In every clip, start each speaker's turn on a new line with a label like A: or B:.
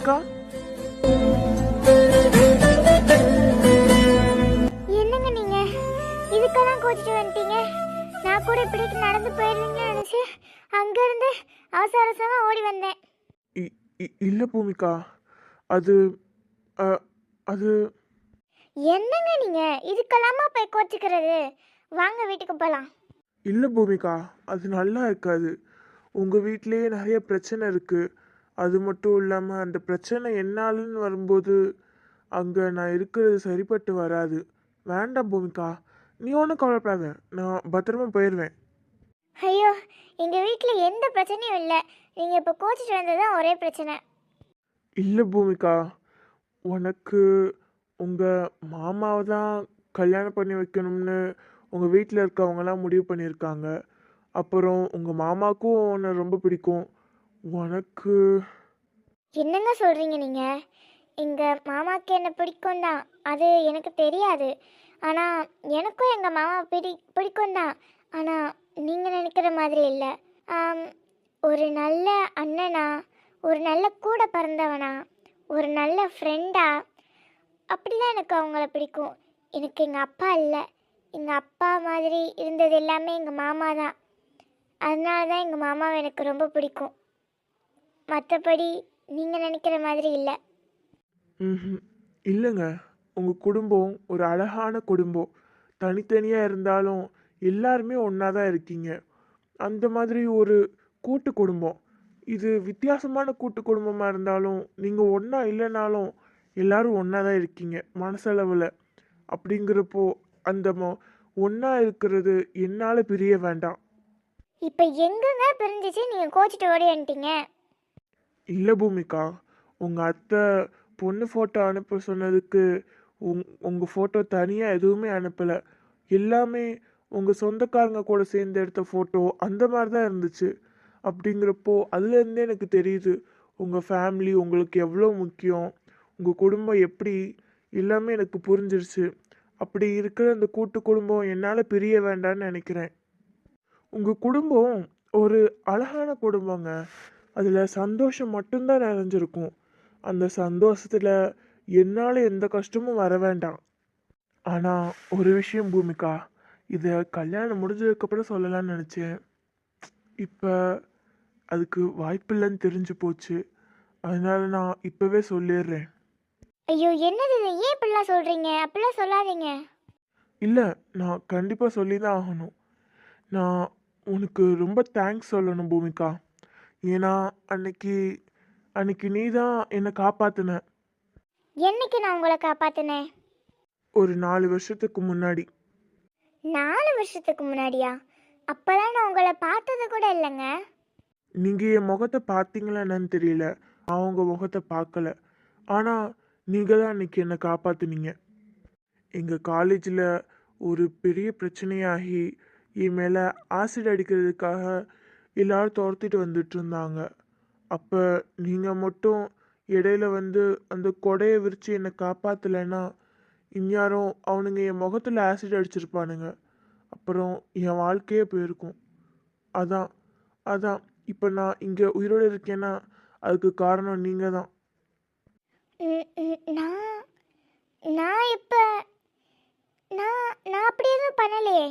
A: பூமிகா
B: என்னங்க நீங்க? இதுக்கெல்லாம் கோச்சிட்டு வந்துட்டீங்க. நான் கூட இப்படிட்டு நடந்து போயிடுவீங்கன்னு நினைச்சு அங்கிருந்து அவசர அவசரமா ஓடி வந்தேன்.
A: இல்ல பூமிகா. அது அது
B: என்னங்க நீங்க? இதுக்கெல்லாமா போய் கோச்சிக்கிறது? வாங்க வீட்டுக்கு போலாம்.
A: இல்ல பூமிகா அது நல்லா இருக்காது. உங்க வீட்டிலேயே நிறைய பிரச்சனை இருக்கு. அது மட்டும் இல்லாம அந்த பிரச்சனை என்னாலுன்னு வரும்போது அங்க நான் இருக்கிறது சரிப்பட்டு வராது. வேண்டாம் பூமிகா. நீ ஒன்றும் கவலைப்படாத. நான் பத்திரமா போயிடுவேன்.
B: ஐயோ எங்க வீட்ல எந்த பிரச்சனையும் இல்லை. நீங்க இப்ப கோச்சிட்டு வந்தது தான் ஒரே பிரச்சனை.
A: இல்லை பூமிகா. உனக்கு உங்கள் மாமாவை தான் கல்யாணம் பண்ணி வைக்கணும்னு உங்கள் வீட்டில் இருக்கவங்கலாம் முடிவு பண்ணியிருக்காங்க. அப்புறம் உங்கள் மாமாவுக்கும் உன்னை ரொம்ப பிடிக்கும். உனக்கு.
B: என்னங்க சொல்றீங்க நீங்க? எங்க மாமாக்கு என்ன பிடிக்கும் தான் அது எனக்கு தெரியாது. ஆனா எனக்கும் எங்க மாமா பிடி பிடிக்கும் தான் ஆனா நீங்க நினைக்கிற மாதிரி இல்லை. ஒரு நல்ல அண்ணனா ஒரு நல்ல கூட பிறந்தவனா ஒரு நல்ல ஃப்ரெண்டா அப்படிதான் எனக்கு அவங்கள பிடிக்கும். எனக்கு எங்கள் அப்பா இல்லை. எங்கள் அப்பா மாதிரி இருந்தது எல்லாமே எங்கள் மாமா தான் அதனால தான் எங்கள் மாமாவை எனக்கு ரொம்ப பிடிக்கும். மற்றபடி நீங்கள் நினைக்கிற மாதிரி இல்லை.
A: ம்ஹும். இல்லைங்க. உங்கள் குடும்பம் ஒரு அழகான குடும்பம். தனித்தனியாக இருந்தாலும் எல்லாருமே ஒன்றா தான் இருக்கீங்க. அந்த மாதிரி ஒரு கூட்டு குடும்பம். இது வித்தியாசமான கூட்டு குடும்பமாக இருந்தாலும் நீங்கள் ஒன்றா இல்லைனாலும் எல்லாரும் ஒன்றா தான் இருக்கீங்க மனசளவில். அப்படிங்கிறப்போ அந்த ஒன்றா இருக்கிறது என்னால் பிரிய வேண்டாம்.
B: இப்போ எங்கங்க பிரிஞ்சிச்சு? நீங்கள் கோச்சிட்டு ஓடி வந்துட்டீங்க
A: இல்லை பூமிகா உங்கள் அத்தை பொண்ணு ஃபோட்டோ அனுப்ப சொன்னதுக்கு உங் உங்கள் ஃபோட்டோ தனியாக எதுவுமே அனுப்பலை. எல்லாமே உங்கள் சொந்தக்காரங்க கூட சேர்ந்து எடுத்த ஃபோட்டோ அந்த மாதிரி தான் இருந்துச்சு. அப்படிங்கிறப்போ அதுலேருந்தே எனக்கு தெரியுது உங்கள் ஃபேமிலி உங்களுக்கு எவ்வளோ முக்கியம் உங்கள் குடும்பம் எப்படி எல்லாமே எனக்கு புரிஞ்சிருச்சு. அப்படி இருக்கிற அந்த கூட்டு குடும்பம் என்னால் பிரிய வேண்டாம்னு நினைக்கிறேன். உங்கள் குடும்பம் ஒரு அழகான குடும்பங்க. அதில் சந்தோஷம் மட்டும்தான் நிறைஞ்சிருக்கும். அந்த சந்தோஷத்தில் என்னால் எந்த கஷ்டமும் வர வேண்டாம். ஆனால் ஒரு விஷயம் பூமிகா இதை கல்யாணம் முடிஞ்சதுக்கப்புறம் சொல்லலாம்னு நினச்சேன். இப்போ அதுக்கு வாய்ப்பில்லைன்னு தெரிஞ்சு போச்சு. அதனால நான் இப்போவே சொல்லிடுறேன்.
B: ஐயோ என்னது இது? ஏன் இப்படிலாம் சொல்கிறீங்க அப்படிலாம் சொல்லாதீங்க.
A: இல்லை நான் கண்டிப்பாக சொல்லி தான் ஆகணும். நான் உனக்கு ரொம்ப தேங்க்ஸ் சொல்லணும் பூமிகா. ஏன்னா அன்னைக்கு அன்னைக்கு நீ தான் என்னை காப்பாத்தின.
B: என்னைக்கு நான் உங்களை காப்பாற்றினேன்
A: ஒரு நாலு வருஷத்துக்கு முன்னாடி.
B: நாலு வருஷத்துக்கு முன்னாடியா? அப்போலாம் நான் உங்களை பார்த்தது கூட இல்லைங்க.
A: நீங்கள் என் முகத்தை பார்த்தீங்களா என்னன்னு தெரியல. உங்கள் முகத்தை பார்க்கல. ஆனால் நீங்கள் தான் அன்னைக்கு என்னை காப்பாத்துனீங்க. எங்கள் காலேஜில் ஒரு பெரிய பிரச்சனையாகி என் மேலே ஆசிட் அடிக்கிறதுக்காக எல்லாரும் துரத்திட்டு வந்துட்டு இருந்தாங்க அப்போ நீங்கள் மட்டும் இடையில வந்து அந்த கொடையை விரித்து என்னை காப்பாற்றலைன்னா இந்நேரம் அவனுங்க என் முகத்தில் ஆசிட் அடிச்சிருப்பானுங்க. அப்புறம் என் வாழ்க்கையே போயிருக்கும். அதான் அதான். இப்போ நான் இங்கே உயிரோடு இருக்கேன்னா அதுக்கு காரணம் நீங்கள் தான்
B: நான் நான் இப்போ நான் நான் அப்படி எதுவும் பண்ணலையே.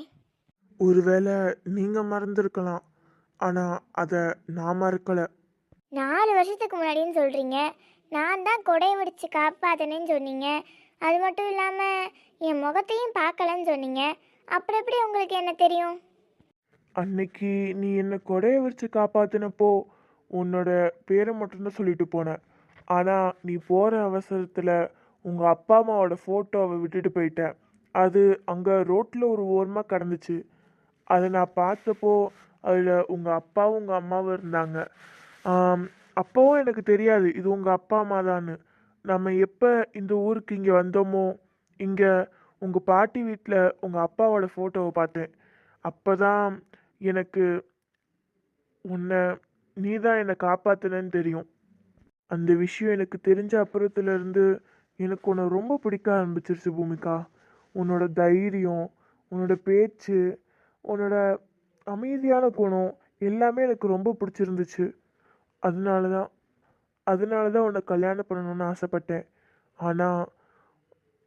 A: ஒருவேளை நீங்கள் மறந்துருக்கலாம். ஆனால் அதை நான் மறக்கலை
B: நாலு வருஷத்துக்கு முன்னாடின்னு சொல்கிறீங்க நான் தான் கொடை விடிச்சு காப்பாத்தினேன்னு சொன்னீங்க. அது மட்டும் இல்லாமல் என் முகத்தையும் பார்க்கலன்னு சொன்னீங்க. அப்புறம் எப்படி உங்களுக்கு என்ன தெரியும்?
A: அன்னைக்கு நீ என்னை கொடைய வச்சு காப்பாத்தினப்போ உன்னோட பேரை மட்டும்தான் சொல்லிட்டு போன. ஆனால் நீ போகிற அவசரத்தில் உங்கள் அப்பா அம்மாவோட ஃபோட்டோவை விட்டுட்டு போயிட்ட. அது அங்கே ரோட்டில் ஒரு ஓரமாக கிடந்துச்சு. அதை நான் பார்த்தப்போ அதில் உங்கள் அப்பாவும் உங்கள் அம்மாவும் இருந்தாங்க. அப்போவும் எனக்கு தெரியாது இது உங்கள் அப்பா அம்மா தான்னு நம்ம எப்போ இந்த ஊருக்கு இங்கே வந்தோமோ இங்கே உங்கள் பாட்டி வீட்டில் உங்கள் அப்பாவோட ஃபோட்டோவை பார்த்தேன். அப்போ தான் எனக்கு உன்னை நீ தான் என்னை காப்பாற்றுனன்னு தெரியும். அந்த விஷயம் எனக்கு தெரிஞ்ச அப்புறத்துலேருந்து எனக்கு உன்னை ரொம்ப பிடிக்க ஆரம்பிச்சிருச்சு பூமிகா. உன்னோட தைரியம் உன்னோட பேச்சு உன்னோட அமைதியான குணம் எல்லாமே எனக்கு ரொம்ப பிடிச்சிருந்துச்சு. அதனால தான் அதனால தான் உன்னை கல்யாணம் பண்ணணும்னு ஆசைப்பட்டேன். ஆனால்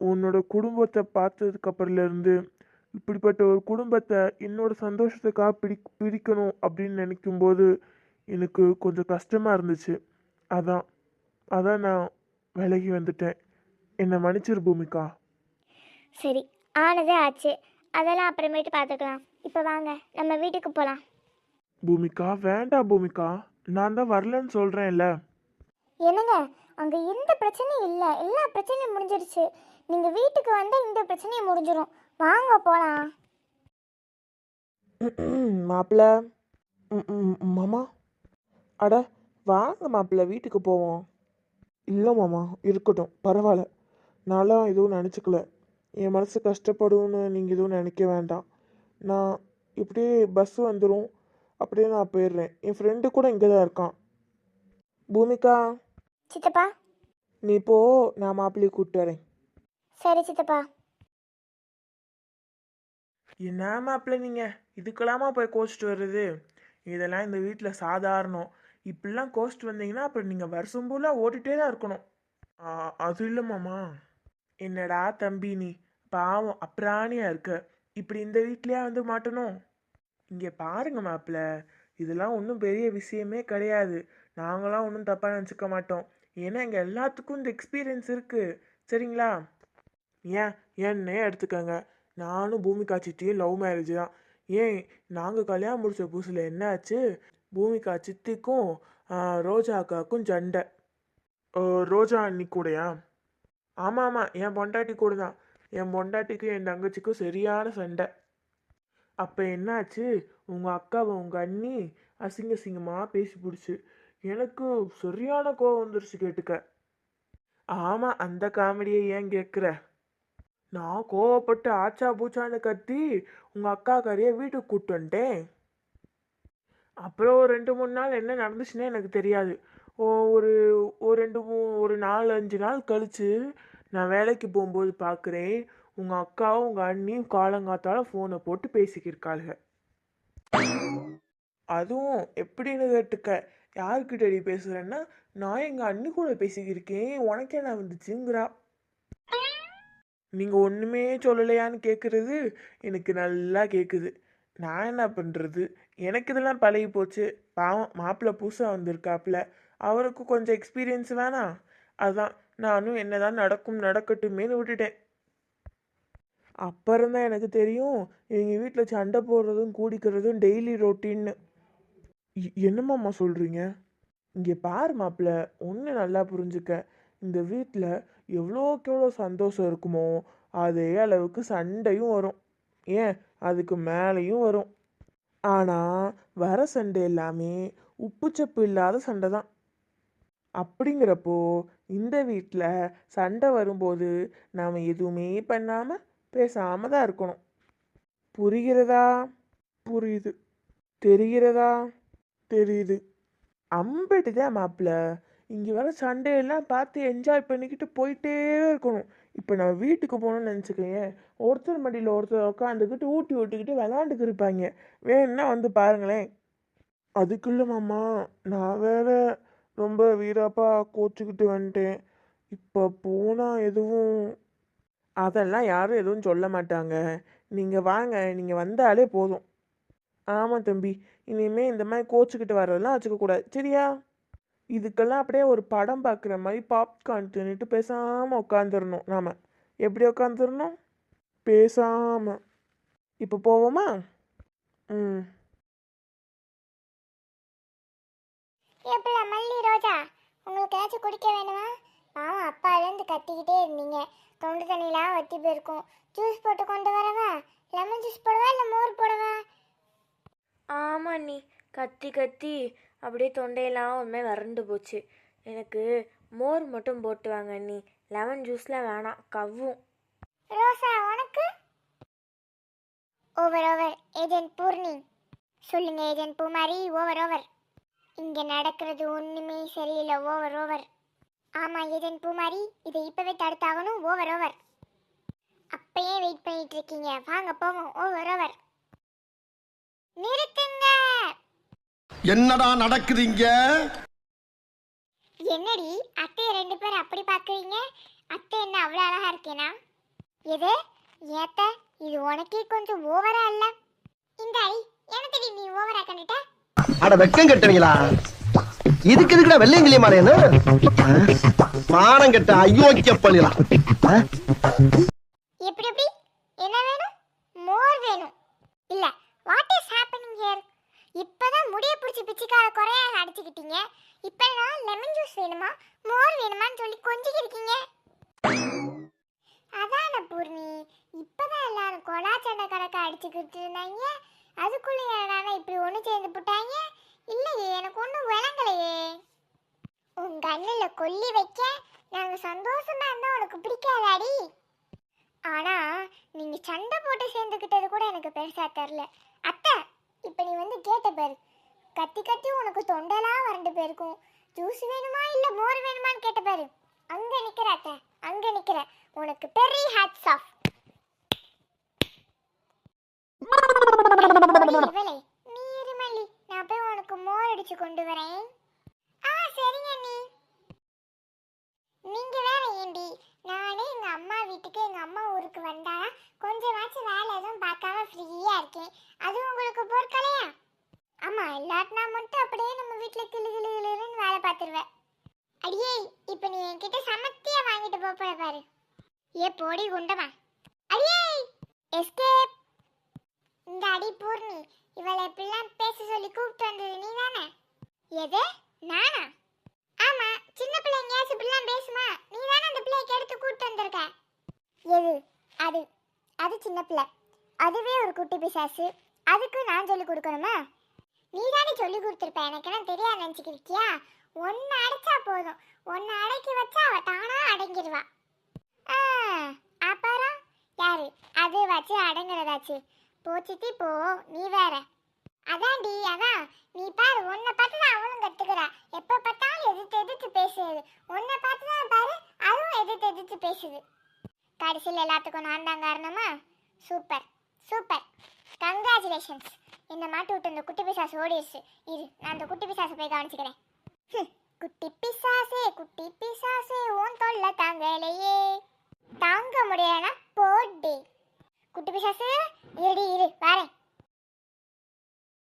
A: உன்னோட குடும்பத்தை பார்த்ததுக்கப்புறம்லேருந்து இப்படிப்பட்ட ஒரு குடும்பத்தை என்னோட சந்தோஷத்துக்காக பிடி பிரிக்கணும் அப்படின்னு நினைக்கும்போது எனக்கு கொஞ்சம் கஷ்டமாக இருந்துச்சு. அதான் அதான் நான் விலகி வந்துட்டேன். என்னை மன்னிச்சிரு பூமிகா.
B: சரி ஆனதே ஆச்சு. அதெல்லாம் அப்புறமேட்டு பார்த்துக்கலாம். இப்போ வாங்க நம்ம வீட்டுக்கு போகலாம்
A: பூமிகா வேண்டாம் பூமிகா நான் தான் வரலன்னு சொல்கிறேன்ல
B: என்னங்க அங்கே எந்த பிரச்சனையும் இல்லை. எல்லா பிரச்சனையும் முடிஞ்சிருச்சு. நீங்கள் வீட்டுக்கு வந்தால் இந்த பிரச்சனையும் முடிஞ்சிடும் வாங்க போகலாம்
A: மாப்பிள்ள மாமா அட வாங்க மாப்பிள்ள வீட்டுக்கு போவோம். இல்லை மாமா இருக்கட்டும் பரவாயில்ல. நான்லாம் எதுவும் நினச்சிக்கல. என் மனசு கஷ்டப்படும்னு நீங்கள் எதுவும் நினைக்க வேண்டாம். நான் இப்படியே பஸ் வந்துடும் அப்படியே நான் போயிடுறேன். என் ஃப்ரெண்டு கூட இங்கே தான் இருக்கான். பூமிகா.
B: சித்தப்பா.
A: நீ போ நான் மாப்பிள்ளையை கூப்பிட்டு வரேன்.
B: சரி சித்தப்பா.
A: என்ன மாப்பிள்ள நீங்கள் இதுக்கெல்லாமா போய் கோச்சிட்டு வர்றது? இதெல்லாம் இந்த வீட்டில் சாதாரணம். இப்படிலாம் கோச்சிட்டு வந்தீங்கன்னா அப்புறம் நீங்கள் வருஷம் ஃபுல்லாக ஓட்டிகிட்டே தான் இருக்கணும். அது இல்லை மாமா. என்னடா தம்பி நீ? பாவம் அப்ராணியாக இருக்க. இப்படி இந்த வீட்லேயே வந்து மாட்டணும்? இங்கே பாருங்க மாப்பிள்ள இதெல்லாம் ஒன்றும் பெரிய விஷயமே கிடையாது. நாங்களாம் ஒன்றும் தப்பாக நினச்சிக்க மாட்டோம். ஏன்னா இங்கே எல்லாத்துக்கும் இந்த எக்ஸ்பீரியன்ஸ் இருக்குது சரிங்களா? ஏன்? என்னையே எடுத்துக்கோங்க. நானும் பூமிகா சித்தியும் லவ் மேரேஜ் தான். ஏன்? நாங்கள் கல்யாணம் முடிச்ச புதுசில் என்ன ஆச்சு பூமிகா சித்திக்கும் ரோஜா அக்காவுக்கும் சண்டை. ஓ, ரோஜா அன்னி கூடயா? ஆமாம் ஆமாம் என் பொண்டாட்டி கூட தான் என் பொண்டாட்டிக்கும் என் தங்கச்சிக்கும் சரியான சண்டை. அப்போ என்னாச்சு? உங்கள் அக்காவை உங்கள் அண்ணி அசிங்க அசிங்கமாக பேசி பிடிச்சி. எனக்கு சரியான கோவம் வந்துருச்சு கேட்டுக்க. ஆமாம் அந்த காமெடியை ஏன் கேட்குற நான் கோவப்பட்டு ஆச்சா பூச்சான்னு கத்தி உங்கள் அக்கா கறியை வீட்டுக்கு கூப்பிட்டு வந்துட்டேன். அப்புறம் ஒரு ரெண்டு மூணு நாள் என்ன நடந்துச்சுன்னே எனக்கு தெரியாது. ஓ ஒரு ஒரு ரெண்டு மூ ஒரு நாலு அஞ்சு நாள் கழித்து நான் வேலைக்கு போகும்போது பார்க்குறேன் உங்கள் அக்காவும் உங்கள் அண்ணியும் காலங்காத்தால ஃபோனை போட்டு பேசிக்கிருக்காளுங்க அதுவும் எப்படின்னு கேட்டுக்க. யாருக்கிட்டடி பேசுகிறேன்னா நான் எங்கள் அண்ணி கூட பேசிக்கிருக்கேன். உனக்கு என்ன வந்துச்சுங்கிறா. நீங்கள் ஒன்றுமே சொல்லலையான்னு கேட்குறது எனக்கு நல்லா கேட்குது நான் என்ன பண்ணுறது எனக்கு இதெல்லாம் பழகி போச்சு. பாவம் மாப்பிள்ளை புதுசாக வந்திருக்காப்புல அவருக்கு கொஞ்சம் எக்ஸ்பீரியன்ஸ் வேணாம். அதுதான் நானும் என்னதான் நடக்கும் நடக்கட்டுமேன்னு விட்டுட்டேன். அப்புறம் தான் எனக்கு தெரியும் எங்கள் வீட்டில் சண்டை போடுறதும் கூடிக்கிறதும் டெய்லி ரொட்டீன்னு என்னம்மாம்மா சொல்கிறீங்க இங்கே பாரு மாப்பிள்ள ஒன்று நல்லா புரிஞ்சுக்க. இந்த வீட்டில் எவ்வளோக்கு எவ்வளோ சந்தோஷம் இருக்குமோ அதே அளவுக்கு சண்டையும் வரும். ஏன்? அதுக்கு மேலேயும் வரும். ஆனால் வர சண்டை எல்லாமே உப்புச்சப்பு இல்லாத சண்டை தான் அப்படிங்கிறப்போ இந்த வீட்டில் சண்டை வரும்போது நாம் எதுவுமே பண்ணாமல் பேசாமல் தான் இருக்கணும். புரிகிறதா? புரியுது. தெரிகிறதா? தெரியுது. அம்பட்டு தான் மாப்பிள்ள இங்கே வர சண்டையெல்லாம் பார்த்து என்ஜாய் பண்ணிக்கிட்டு போயிட்டே இருக்கணும். இப்போ நம்ம வீட்டுக்கு போகணும்னு நினச்சிக்கோங்க ஒருத்தர் மடியில் ஒருத்தர் உட்காந்துக்கிட்டு ஊட்டி விட்டுக்கிட்டு விளாண்டுக்கு இருப்பாங்க. வேணும்னா வந்து பாருங்களேன். அதுக்குள்ள மாமா நான் வேற ரொம்ப வீராப்பா கோச்சிக்கிட்டு வந்துட்டேன். இப்போ போனால் எதுவும்? அதெல்லாம் யாரும் எதுவும் சொல்ல மாட்டாங்க. நீங்கள் வாங்க நீங்கள் வந்தாலே போதும். ஆமாம் தம்பி இனிமேல் இந்த மாதிரி கோச்சிக்கிட்டு வர்றதெல்லாம் வச்சுக்கக்கூடாது சரியா? இதுக்கெல்லாம் அப்படியே ஒரு படம் பார்க்குற மாதிரி பாப்கார்ன் தின்னுட்டு பேசாமல் உட்காந்துடணும் நாம். எப்படி உட்காந்துடணும் பேசாமல் இப்போ போவோமா? ம்.
B: எப்பல மல்லி ரோஜா? உங்களுக்கு ஏதாச்சும் குடிக்க வேணுமா? பாவம் அப்பாலேருந்து கத்திக்கிட்டே இருந்தீங்க. தொண்டு தண்ணிலாம் வத்தி போயிருக்கும். ஜூஸ் போட்டு கொண்டு வரவா? லெமன் ஜூஸ் போடவா இல்லை மோர் போடவா?
C: ஆமா நீ கத்தி கத்தி அப்படியே தொண்டையெல்லாம் மாதிரி வறண்டு போச்சு. எனக்கு மோர் மட்டும் போட்டு வாங்க நீ லெமன் ஜூஸ்லாம் வேணாம். கவ்வும்.
B: ரோசா உனக்கு? Over over agent Poorni. சொல்லுங்க ஏஜென்ட் பூமாரி. ஓவர் ஓவர் இங்க நடக்கிறது ஒண்ணுமே சரியில்லை ஓவர் ஓவர் ஆமா ஏஜென்ட் பூமாரி இதை இப்பவே தடுத்தாகணும் ஓவர் ஓவர் அப்பயே வெயிட் பண்ணிட்டு இருக்கீங்க. வாங்க போவோம் ஓவர் ஓவர் நிறுத்துங்க!
D: என்னடா நடக்குது இங்க?
B: என்னடி அத்தையை ரெண்டு பேரும் அப்படி பார்க்குறீங்க அத்தை என்ன அவ்வளோ அழகா இருக்கேனா? எது? ஏத்த இது உனக்கே கொஞ்சம் ஓவரா இல்ல? இந்த அடி எனக்கு நீ ஓவரா கண்டுட்ட?
D: அட வெக்கம் கட்டுவீங்களா? இதுக்கு எதுக்குடா வெள்ளையங்கிலி மாறேன்னு மானம் கட்ட அயோக்கிய பள்ளிலாம்
B: எப்படி எப்படி? என்ன வேணும்? மோர் வேணும். இல்ல வாட் இஸ் ஹேப்பனிங் ஹியர் இப்பதான் முடிய பிடிச்சி பிச்சுக்கார குறையா அடிச்சுக்கிட்டீங்க. இப்போ நான் லெமன் ஜூஸ் வேணுமா? மோர் வேணுமான்னு சொல்லி கொஞ்சிக்கிருக்கீங்க. அதான பூர்ணி. இப்பதான் எல்லாரும் கொலா சண்டை கணக்கா அடிச்சுக்கிட்டு இருந்தாங்க. அதுக்குள்ள என்னடா இப்படி ஒன்று சேர்ந்து புட்ட இல்லையே எனக்கு ஒன்றும் விளங்கலையே உன் கண்ணில் கொல்லி வைக்க நாங்கள் சந்தோஷமா இருந்தா உனக்கு பிடிக்காதாடி? ஆனா நீங்க சண்டை போட்டு சேர்ந்துக்கிட்டது கூட எனக்கு பெருசா தெரில. அத்தை இப்போ நீ வந்து கேட்ட பாரு. கத்தி கத்தி உனக்கு தொண்டெல்லாம் வறண்டு போயிருக்கும். ஜூஸ் வேணுமா இல்ல மோர் வேணுமான்னு கேட்ட பாரு. அங்க நிக்கிற அத்தை அங்க நிக்கிற. உனக்கு பெரிய ஹேட்ஸ் ஆஃப் நீ இருமல்லி நான் போய் உனக்கு மோர் அடிச்சு கொண்டு வரேன். நீங்க வேற ஏண்டி? நானே எங்க அம்மா வீட்டுக்கு எங்க அம்மா ஊருக்கு வந்தா கொஞ்சமாச்சும் வேலை எதுவும் பார்க்காம ஃப்ரீயா இருக்கேன். அது உங்களுக்கு போர்க்கலையா ஆமா இல்லாட்டினா மட்டும் அப்படியே நம்ம வீட்டுல கிளு கிளு கிளுன்னு வேலை பார்த்துருவேன். அடியே இப்ப நீ என்கிட்ட சமத்தியா வாங்கிட்டு போப்பட பாரு. ஏ போடி குண்டமா. அடியே எஸ்கேப் இந்த அடி பூர்ணி இவளை இப்படிலாம் பேச சொல்லி கூப்பிட்டு வந்தது நீ தானே எது? நானா? சின்ன பிள்ளை இப்படிலாம் பேசுமா? நீ தானே அந்த பிள்ளையை கெடுத்து கூட்டு வந்திருக்க. எது? அது. அது சின்ன பிள்ளை. அதுவே ஒரு குட்டி பிசாசு. அதுக்கு நான் சொல்லி கொடுக்கணுமா? நீ தானே சொல்லி கொடுத்துருப்ப. எனக்கு என்ன தெரியாது நினச்சிக்கிருக்கியா? ஒன்று அடைச்சா போதும். ஒன்று அடக்கி வச்சா அவள் தானாக அடங்கிடுவா ஆ அப்புறம்? யாரு? அது வச்சு அடங்குறதாச்சு. போச்சித்தி போ. நீ வேற. அதான்டி அதான். நீ பாரு உன்னை பார்த்து தான் அவளும் கத்துக்கிறா. எப்ப பார்த்தாலும் எதிர்த்து எதிர்த்து பேசுது உன்னை பார்த்து தான் பாரு அதுவும் எதிர்த்து எதிர்த்து பேசுது. கடைசியில் எல்லாத்துக்கும் நான் தான் காரணமா? Super super. கங்க்ராச்சுலேஷன்ஸ் இந்த மாட்டு விட்டு இந்த குட்டி பிசாசு ஓடிடுச்சு. இரு நான் அந்த குட்டி பிசாசை போய் கவனிச்சுக்கிறேன். குட்டி பிசாசே குட்டி பிசாசே உன் தொல்ல தாங்கலையே. தாங்க முடியலன்னா போட்டி குட்டி பிசாசு இருடி இரு வரேன்.